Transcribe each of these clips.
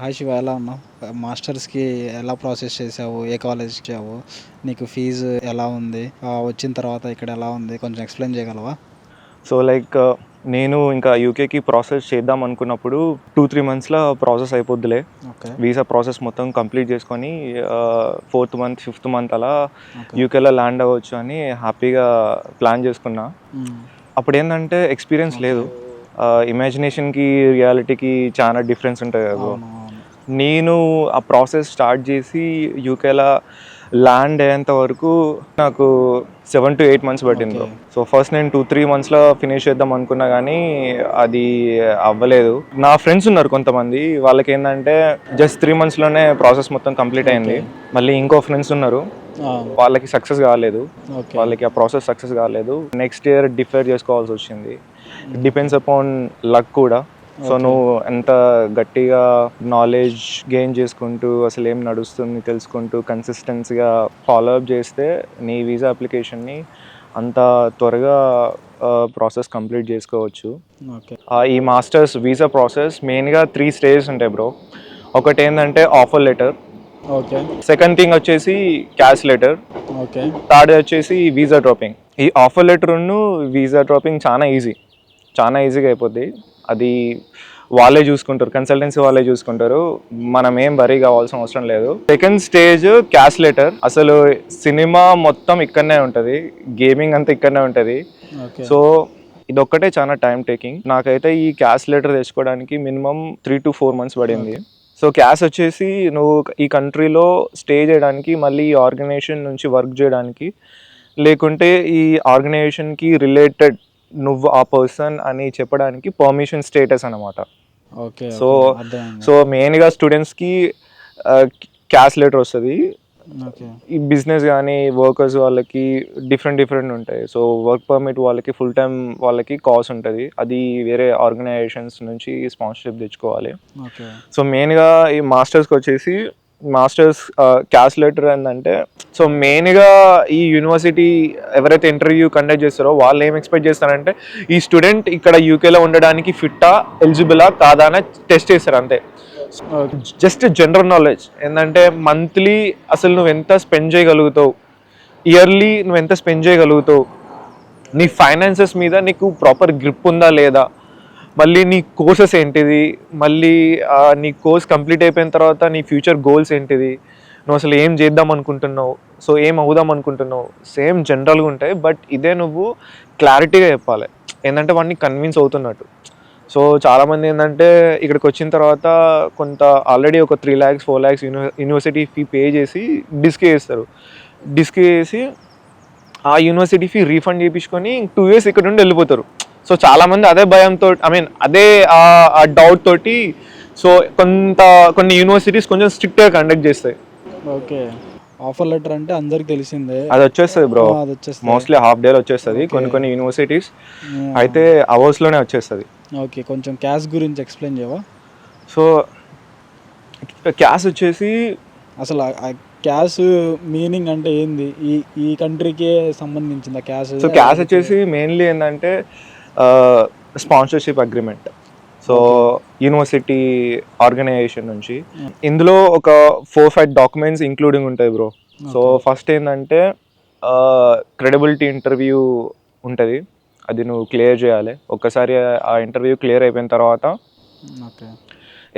Hi Shiva ఎలా ఉన్నావు? మాస్టర్స్కి ఎలా ప్రాసెస్ చేసావు? ఏ కాలేజ్ ఇచ్చావు నీకు ఫీజు ఎలా ఉంది? వచ్చిన తర్వాత ఇక్కడ ఎలా ఉంది? కొంచెం ఎక్స్ప్లెయిన్ చేయగలవా? సో లైక్ నేను ఇంకా యూకేకి ప్రాసెస్ చేద్దాం అనుకున్నప్పుడు టూ త్రీ మంత్స్లో ప్రాసెస్ అయిపోద్దిలే. ఓకే. వీసా ప్రాసెస్ మొత్తం కంప్లీట్ చేసుకొని ఫోర్త్ మంత్ ఫిఫ్త్ మంత్ అలా. యూకేలో ల్యాండ్ అవ్వచ్చు అని హ్యాపీగా ప్లాన్ చేసుకున్నా. అప్పుడు ఏంటంటే ఎక్స్పీరియన్స్ లేదు. ఇమాజినేషన్కి రియాలిటీకి చాలా డిఫరెన్స్ ఉంటుంది కదా నేను ఆ ప్రాసెస్ స్టార్ట్ చేసి యూకేలో ల్యాండ్ అయ్యేంత వరకు నాకు సెవెన్ టు ఎయిట్ మంత్స్ పట్టింది. సో ఫస్ట్ నేను టూ త్రీ మంత్స్లో ఫినిష్ చేద్దాం అనుకున్నా కానీ అది అవ్వలేదు. నా ఫ్రెండ్స్ ఉన్నారు కొంతమంది. వాళ్ళకి ఏంటంటే జస్ట్ త్రీ మంత్స్లోనే ప్రాసెస్ మొత్తం కంప్లీట్ అయింది. మళ్ళీ ఇంకో ఫ్రెండ్స్ ఉన్నారు. వాళ్ళకి సక్సెస్ కాలేదు. వాళ్ళకి ఆ ప్రాసెస్ సక్సెస్ కాలేదు. నెక్స్ట్ ఇయర్ డిఫైర్ చేసుకోవాల్సి వచ్చింది. డిపెండ్స్ అపాన్ లక్ కూడా. సో. నువ్వు ఎంత గట్టిగా నాలెడ్జ్ గెయిన్ చేసుకుంటూ అసలు ఏం నడుస్తుంది తెలుసుకుంటూ కన్సిస్టెన్సీగా ఫాలో అప్ చేస్తే నీ వీసా అప్లికేషన్ని అంత త్వరగా ప్రాసెస్ కంప్లీట్ చేసుకోవచ్చు. ఈ మాస్టర్స్ వీసా ప్రాసెస్ మెయిన్గా త్రీ స్టేజెస్ ఉంటాయి బ్రో ఒకటి ఏంటంటే offer letter okay second thing వచ్చేసి క్యాష్ లెటర్ ఓకే థర్డ్ వచ్చేసి వీసా డ్రాపింగ్ ఈ ఆఫర్ లెటర్ వీసా డ్రాపింగ్ చాలా ఈజీ చాలా ఈజీగా అయిపోద్ది. అది వాళ్ళే చూసుకుంటారు కన్సల్టెన్సీ వాళ్ళే చూసుకుంటారు. మనం ఏం వరీ కావాల్సిన అవసరం లేదు. సెకండ్ స్టేజ్ క్యాష్ లెటర్ అసలు సినిమా మొత్తం ఇక్కడనే ఉంటుంది గేమింగ్ అంతా ఇక్కడనే ఉంటుంది. సో ఇదొక్కటే చాలా టైం టేకింగ్ నాకైతే ఈ క్యాష్ లెటర్ తెచ్చుకోవడానికి minimum three to four months పడింది. సో క్యాష్ వచ్చేసి నువ్వు ఈ కంట్రీలో స్టే చేయడానికి మళ్ళీ ఈ ఆర్గనైజేషన్ నుంచి వర్క్ చేయడానికి లేకుంటే ఈ ఆర్గనైజేషన్కి రిలేటెడ్ నువ్వు ఆ పర్సన్ అని చెప్పడానికి పర్మిషన్ స్టేటస్ అనమాట ఓకే సో సో మెయిన్గా స్టూడెంట్స్కి క్యాష్ లెటర్ వస్తుంది. ఈ బిజినెస్ కానీ వర్కర్స్ వాళ్ళకి డిఫరెంట్ డిఫరెంట్ ఉంటాయి. సో వర్క్ పర్మిట్ వాళ్ళకి ఫుల్ టైం వాళ్ళకి కాస్ట్ ఉంటుంది. అది వేరే ఆర్గనైజేషన్స్ నుంచి స్పాన్సర్షిప్ తెచ్చుకోవాలి. సో మెయిన్గా ఈ మాస్టర్స్కి వచ్చేసి మాస్టర్స్ క్యాష్ లెటర్ ఏంటంటే సో మెయిన్గా ఈ యూనివర్సిటీ ఎవరైతే ఇంటర్వ్యూ కండక్ట్ చేస్తారో వాళ్ళు ఏం ఎక్స్పెక్ట్ చేస్తారంటే ఈ స్టూడెంట్ ఇక్కడ యూకేలో ఉండడానికి ఫిట్టా ఎలిజిబులా కాదా అని టెస్ట్ చేస్తారు అంతే. జస్ట్ జనరల్ నాలెడ్జ్ ఏంటంటే మంత్లీ అసలు నువ్వు ఎంత స్పెండ్ చేయగలుగుతావు? ఇయర్లీ నువ్వు ఎంత స్పెండ్ చేయగలుగుతావు? నీ ఫైనాన్సెస్ మీద నీకు ప్రాపర్ గ్రిప్ ఉందా లేదా? మళ్ళీ నీ కోర్సెస్ ఏంటిది? మళ్ళీ నీ కోర్స్ కంప్లీట్ అయిపోయిన తర్వాత నీ ఫ్యూచర్ గోల్స్ ఏంటిది? నువ్వు అసలు ఏం చేద్దాం అనుకుంటున్నావు? సో ఏం అవుదాం అనుకుంటున్నావు? సేమ్ జనరల్గా ఉంటాయి బట్ ఇదే నువ్వు క్లారిటీగా చెప్పాలి. ఏంటంటే వాడిని కన్విన్స్ అవుతున్నట్టు. సో చాలామంది ఏంటంటే ఇక్కడికి వచ్చిన తర్వాత కొంత ఆల్రెడీ ఒక three lakhs four lakhs university fee pay చేసి డిస్క్ చేస్తారు డిస్క్ చేసి ఆ యూనివర్సిటీ ఫీ రీఫండ్ చేయించుకొని టూ ఇయర్స్ ఇక్కడ నుండి వెళ్ళిపోతారు. సో చాలామంది అదే భయంతో ఐ మీన్ అదే ఆ డౌట్ తోటి సో కొంత కొన్ని యూనివర్సిటీస్ కొంచెం స్ట్రిక్ట్గా కండక్ట్ చేస్తాయి. ఓకే. ఆఫర్ లెటర్ అంటే అందరికి తెలిసిందే. అది వచ్చేస్తుంది బ్రో అది వచ్చేస్తుంది. మోస్ట్లీ హాఫ్ డేలో వచ్చేస్తుంది. కొన్ని కొన్ని యూనివర్సిటీస్. అయితే అవర్స్లోనే వచ్చేస్తుంది. ఓకే కొంచెం క్యాష్ గురించి ఎక్స్ప్లెయిన్ చేయవా? సో క్యాష్ వచ్చేసి అసలు క్యాష్ మీనింగ్ అంటే ఏంది? ఈ ఈ కంట్రీకే సంబంధించింది క్యాష్ సో క్యాష్ వచ్చేసి మెయిన్లీ ఏంటంటే sponsorship agreement so university organisation నుంచి. ఇందులో ఒక ఫోర్ ఫైవ్ డాక్యుమెంట్స్ ఇంక్లూడింగ్ ఉంటాయి బ్రో సో ఫస్ట్ ఏంటంటే క్రెడిబిలిటీ ఇంటర్వ్యూ ఉంటుంది. అది నువ్వు క్లియర్ చేయాలి. ఒక్కసారి ఆ ఇంటర్వ్యూ క్లియర్ అయిపోయిన తర్వాత ఓకే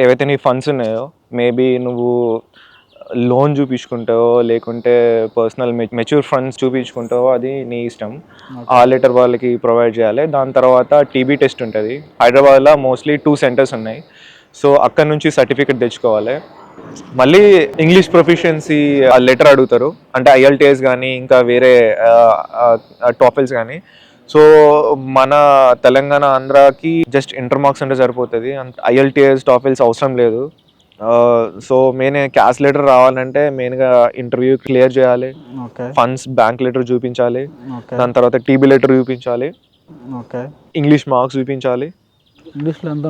ఏవైతే నీ ఫండ్స్ ఉన్నాయో మేబీ నువ్వు లోన్ చూపించుకుంటావో లేకుంటే పర్సనల్ మెచ్యూర్ ఫండ్స్ చూపించుకుంటావో అది నీ ఇష్టం. ఆ లెటర్ వాళ్ళకి ప్రొవైడ్ చేయాలి. దాని తర్వాత టీబీ టెస్ట్ ఉంటుంది. హైదరాబాద్లో మోస్ట్లీ టూ సెంటర్స్ ఉన్నాయి. సో అక్కడ నుంచి సర్టిఫికెట్ తెచ్చుకోవాలి. మళ్ళీ ఇంగ్లీష్ ప్రొఫిషియన్సీ ఆ లెటర్ అడుగుతారు. అంటే ఐఎల్టీఎస్ కానీ ఇంకా వేరే టాపిల్స్ కానీ సో మన తెలంగాణ ఆంధ్రాకి జస్ట్ ఇంటర్ మార్క్స్ అంటే సరిపోతుంది. ఐఎల్టీఎస్ టాపిల్స్ అవసరం లేదు. సో మెయిన్ క్యాష్ లెటర్ రావాలంటే మెయిన్గా ఇంటర్వ్యూ క్లియర్ చేయాలి. ఫండ్స్ బ్యాంక్ లెటర్ చూపించాలి. దాని తర్వాత టీబీ లెటర్ చూపించాలి. ఓకే. ఇంగ్లీష్ మార్క్స్ చూపించాలి.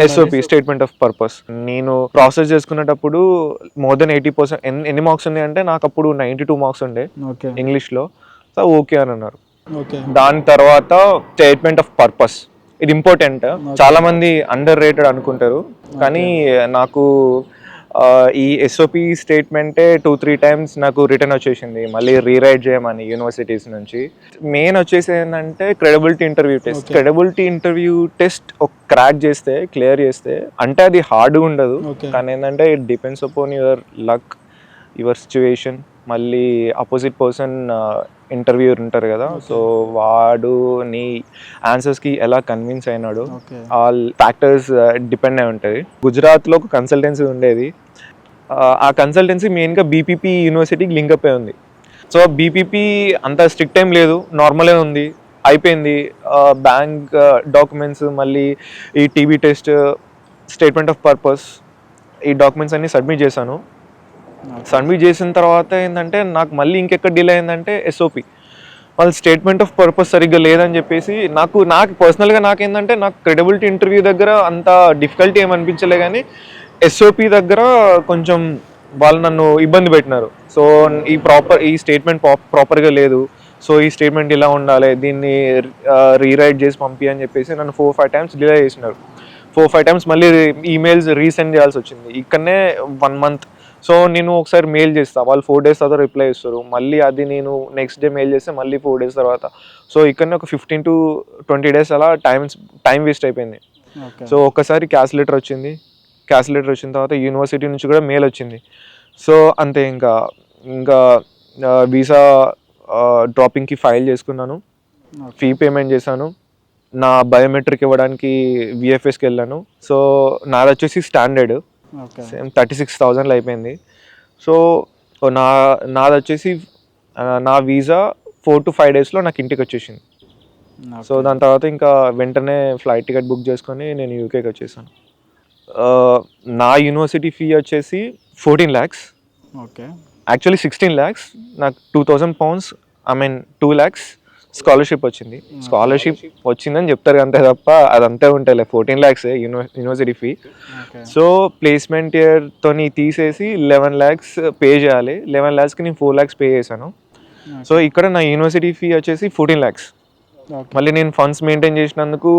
ఎస్ఓపి స్టేట్మెంట్ ఆఫ్ పర్పస్ నేను ప్రాసెస్ చేసుకునేటప్పుడు మోర్ దెన్ ఎయిటీ పర్సెంట్ ఎన్ని మార్క్స్ ఉన్నాయి అంటే నాకు అప్పుడు నైంటీ టూ మార్క్స్ ఉండే ఇంగ్లీష్లో సో ఓకే అని అన్నారు. దాని తర్వాత స్టేట్మెంట్ ఆఫ్ పర్పస్ ఇది ఇంపార్టెంట్ చాలా మంది అండర్ రేటెడ్ అనుకుంటారు. కానీ నాకు ఈ ఎస్ఓపి స్టేట్మెంటే టూ త్రీ టైమ్స్ నాకు రిటర్న్ వచ్చేసింది. మళ్ళీ రీరైట్ చేయమని యూనివర్సిటీస్ నుంచి. మెయిన్ వచ్చేసి ఏంటంటే credibility interview test. Credibility interview test ఒక క్రాక్ చేస్తే క్లియర్ చేస్తే అంటే అది హార్డ్ ఉండదు. కానీ ఏంటంటే it depends upon your luck your situation మళ్ళీ అపోజిట్ పర్సన్ ఇంటర్వ్యూ ఉంటారు కదా సో వాడు నీ ఆన్సర్స్కి ఎలా కన్విన్స్ అయినాడు ఆల్ ఫ్యాక్టర్స్ డిపెండ్ అయి ఉంటుంది. గుజరాత్లో ఒక కన్సల్టెన్సీ ఉండేది. Uh, ఆ కన్సల్టెన్సీ మెయిన్గా బీపీపీ యూనివర్సిటీకి లింకప్ అయి ఉంది. సో బీపీపీ అంత స్ట్రిక్ట్ టైం లేదు నార్మలే ఉంది అయిపోయింది. బ్యాంక్ డాక్యుమెంట్స్ మళ్ళీ ఈ TB test statement of purpose ఈ డాక్యుమెంట్స్ అన్ని సబ్మిట్ చేశాను. సబ్మిట్ చేసిన తర్వాత ఏంటంటే నాకు మళ్ళీ ఇంకెక్కడ డిలే అయిందంటే ఎస్ఓపి వాళ్ళ స్టేట్మెంట్ ఆఫ్ పర్పస్ సరిగ్గా లేదని చెప్పేసి నాకు నాకు పర్సనల్గా నాకేంటంటే నాకు క్రెడిబిలిటీ ఇంటర్వ్యూ దగ్గర అంత డిఫికల్టీ ఏమనిపించలే కానీ ఎస్ఓపి దగ్గర కొంచెం వాళ్ళు నన్ను ఇబ్బంది పెట్టినారు. సో ఈ ప్రాపర్ ఈ స్టేట్మెంట్ ప్రాపర్గా లేదు. సో ఈ స్టేట్మెంట్ ఇలా ఉండాలి దీన్ని రీరైట్ చేసి పంపి అని చెప్పేసి నన్ను ఫోర్ ఫైవ్ టైమ్స్ డిలే చేసినారు. ఫోర్ ఫైవ్ టైమ్స్ మళ్ళీ ఈమెయిల్స్ రీసెండ్ చేయాల్సి వచ్చింది. ఇక్కడనే వన్ మంత్ సో నేను ఒకసారి మెయిల్ చేస్తా. వాళ్ళు ఫోర్ డేస్ తర్వాత రిప్లై ఇస్తారు మళ్ళీ అది నేను నెక్స్ట్ డే మెయిల్ చేస్తే మళ్ళీ ఫోర్ డేస్ తర్వాత. సో ఇక్కడనే ఒక ఫిఫ్టీన్ టు ట్వంటీ డేస్ అలా టైం టైం వేస్ట్ అయిపోయింది. సో ఒక్కసారి క్యాష్ లెటర్ వచ్చింది. క్యాష్ లెటర్ వచ్చిన తర్వాత యూనివర్సిటీ నుంచి కూడా మెయిల్ వచ్చింది. సో అంతే ఇంకా. ఇంకా వీసా డ్రాపింగ్కి ఫైల్ చేసుకున్నాను. ఫీ పేమెంట్ చేశాను. నా బయోమెట్రిక్ ఇవ్వడానికి విఎఫ్ఎస్కి వెళ్ళాను. సో నాది వచ్చేసి స్టాండర్డ్ సేమ్ థర్టీ సిక్స్ థౌజండ్లో అయిపోయింది. సో నా నాది వచ్చేసి నా వీసా ఫోర్ టు ఫైవ్ డేస్లో నాకు ఇంటికి వచ్చేసింది. సో దాని తర్వాత ఇంకా వెంటనే ఫ్లైట్ టికెట్ బుక్ చేసుకొని నేను యూకేకి వచ్చేసాను. నా యూనివర్సిటీ ఫీ వచ్చేసి fourteen lakhs. Okay actually sixteen lakhs నాకు two thousand pounds I mean two lakhs. Scholarship వచ్చింది. స్కాలర్షిప్ వచ్చిందని చెప్తారు అంతే తప్ప అదంతే ఉంటాయి fourteen lakhs university fee. So placement ఇయర్తోని తీసేసి లెవెన్ ల్యాక్స్ పే చేయాలి. లెవెన్ ల్యాక్స్కి నేను ఫోర్ ల్యాక్స్ పే చేశాను. సో ఇక్కడ నా యూనివర్సిటీ ఫీ వచ్చేసి ఫోర్టీన్ ల్యాక్స్. మళ్ళీ నేను ఫండ్స్ మెయింటైన్ చేసినందుకు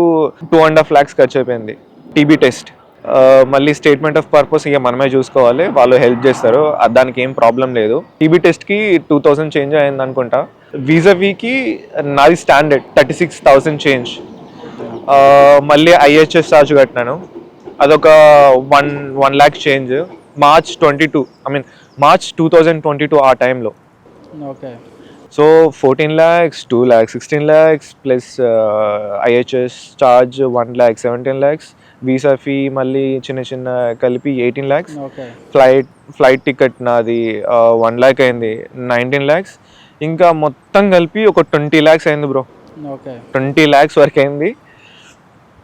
టూ అండ్ హాఫ్ ల్యాక్స్ ఖర్చు అయిపోయింది. TB test. మళ్ళీ స్టేట్మెంట్ ఆఫ్ పర్పస్ ఇక మనమే చూసుకోవాలి. వాళ్ళు హెల్ప్ చేస్తారు. దానికి ఏం ప్రాబ్లం లేదు. టీబీ టెస్ట్కి టూ థౌసండ్ చేంజ్ అయింది అనుకుంటా. వీసా వీకి నాది standard thirty six thousand change మళ్ళీ ఐహెచ్ఎస్ ఛార్జ్ కట్టినాను. అదొక one one lakh change March twenty two I mean March two thousand twenty two ఆ టైంలో okay so fourteen lakhs two lakhs sixteen lakhs plus IHS charge one lakh seventeen lakhs visa fee మళ్ళీ చిన్న చిన్న కలిపి eighteen lakhs flight flight ticket నాది one lakh అయింది nineteen lakhs ఇంకా మొత్తం కలిపి ఒక ట్వంటీ ల్యాక్స్ అయింది బ్రో ఓకే ట్వంటీ ల్యాక్స్ వరకు అయింది.